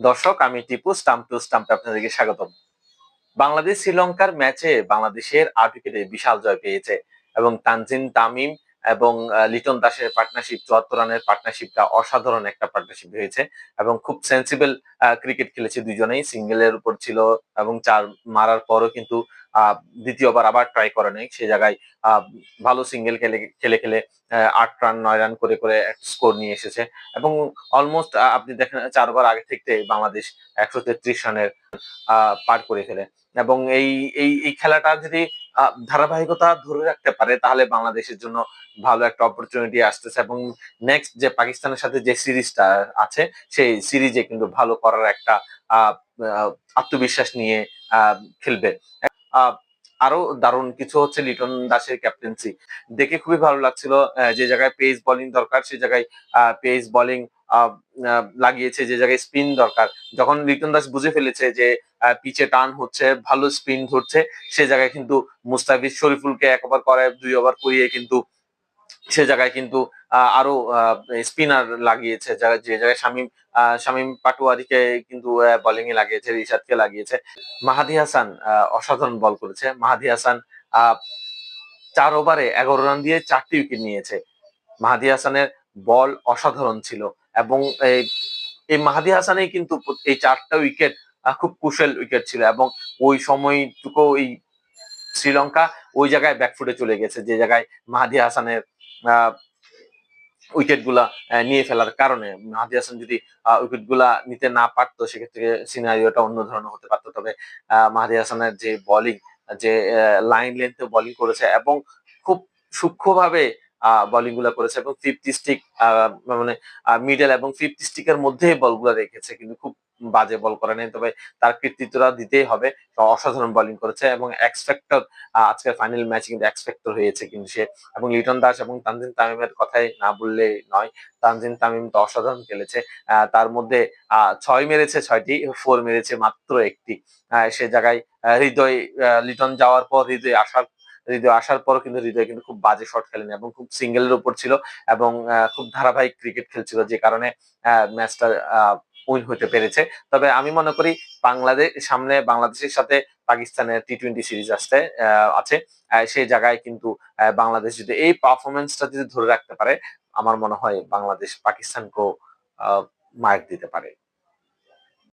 দর্শক, আমি Tipu, stump two স্টাম্পে আপনাদেরকে স্বাগতম। বাংলাদেশ শ্রীলঙ্কার ম্যাচে বাংলাদেশের আট উইকেটে বিশাল জয় পেয়েছে এবং তানজিন তামিম এবং লিটন দাসের পার্টনারশিপ চুয়াত্তর রানের পার্টনারশিপটা অসাধারণ একটা পার্টনারশিপ হয়েছে এবং খুব সেন্সিবল ক্রিকেট খেলেছে দুজনেই। সিঙ্গেলের উপর ছিল এবং চার মারার পরও কিন্তু দ্বিতীয়বার আবার ট্রাই করে নেই। সে জায়গায় ভালো সিঙ্গেল খেলে খেলে খেলে আট রান নয় রান করে করে স্কোর নিয়ে এসেছে। এবং অলমোস্ট আপনি দেখেন, চারবার আগে থেকে বাংলাদেশ একশো তেত্রিশ রানের পার করে ফেলে। এবং এই এই এই খেলাটা যদি ধারাবাহিকতা ধরে রাখতে পারে, তাহলে বাংলাদেশের জন্য ভালো একটা অপরচুনিটি আসতেছে। এবং নেক্সট যে পাকিস্তানের সাথে যে সিরিজটা আছে, সেই সিরিজে কিন্তু ভালো করার একটা আত্মবিশ্বাস নিয়ে খেলবে। আরও দারুণ কিছু হচ্ছে লিটন দাসের ক্যাপ্টেন্সি দেখে খুবই ভালো লাগছিল যে জায়গায় পেস বোলিং দরকার, সে জায়গায় পেস বোলিং লাগিয়েছে, যে জায়গায় স্পিন দরকার। যখন লিটন দাস বুঝে ফেলেছে যে পিচে টান হচ্ছে, ভালো স্পিন ধরছে, সে জায়গায় কিন্তু মুস্তাফিজ শরীফুলকে এক ওভার করায় দুই ওভার করিয়ে কিন্তু সে জায়গায় কিন্তু আরও স্পিনার লাগিয়েছে, যে জায়গায় শামিম শামিম পাটোয়ারিকে কিন্তু বোলিং এ লাগিয়েছে, রিশাদকে লাগিয়েছে। মাহাদি হাসান অসাধারণ বল করেছে। মাহাদি হাসান চার ওভারে এগারো রান দিয়ে চারটি উইকেট নিয়েছে। মাহাদি হাসানের বল অসাধারণ ছিল এবং এই এই মাহাদি হাসানেই কিন্তু এই চারটা উইকেট খুব কুশল উইকেট ছিল এবং ওই সময়টুকু ওই শ্রীলঙ্কা ওই জায়গায় ব্যাকফুটে চলে গেছে, যে জায়গায় মাহাদি হাসানের উইকেটগুলা নিয়ে ফেলার কারণে। মাহাদি হাসান যদি উইকেটগুলা নিতে না পারতো, সেক্ষেত্রে সিনারিওটা অন্য ধরনের হতে পারতো। তবে মাহাদি হাসানের যে বোলিং যে লাইন লেন্থে বোলিং করেছে এবং খুব সূক্ষ্মভাবে বোলিংগুলা করেছে এবং ফিফটি স্টিক মানে মিডল এবং ফিফটি স্টিকের মধ্যে বলগুলা রেখেছে। কিন্তু খুব বাজে বল করে নেই, তবে তার কৃতিত্বটা দিতেই হবে। অসাধারণ বোলিং করেছে এবং এক্সপেক্টর আজকের ফাইনাল ম্যাচ কিন্তু এক্সপেক্টর হয়েছে কিন্তু সে। এবং লিটন দাস এবং তানজিন তামিমের কথাই না বললে নয়, তানজিন তামিম তো অসাধারণ খেলেছে। তার মধ্যে ছয় মেরেছে ছয়টি ফোর মেরেছে মাত্র একটি। সে জায়গায় হৃদয় লিটন যাওয়ার পর হৃদয় আসার হৃদয় আসার পরও কিন্তু হৃদয় কিন্তু খুব বাজে শট খেলেনি এবং খুব সিঙ্গেলের উপর ছিল এবং খুব ধারাবাহিক ক্রিকেট খেলছিল যে কারণে ম্যাচটা উইন হতে পেরেছে। তবে আমি মনে করি বাংলাদেশ সামনে বাংলাদেশের সাথে পাকিস্তানের টি টোয়েন্টি সিরিজ আসতে আছে। সেই জায়গায় কিন্তু বাংলাদেশ যদি এই পারফরমেন্সটা যদি ধরে রাখতে পারে, আমার মনে হয় বাংলাদেশ পাকিস্তানকেও মার্ক দিতে পারে।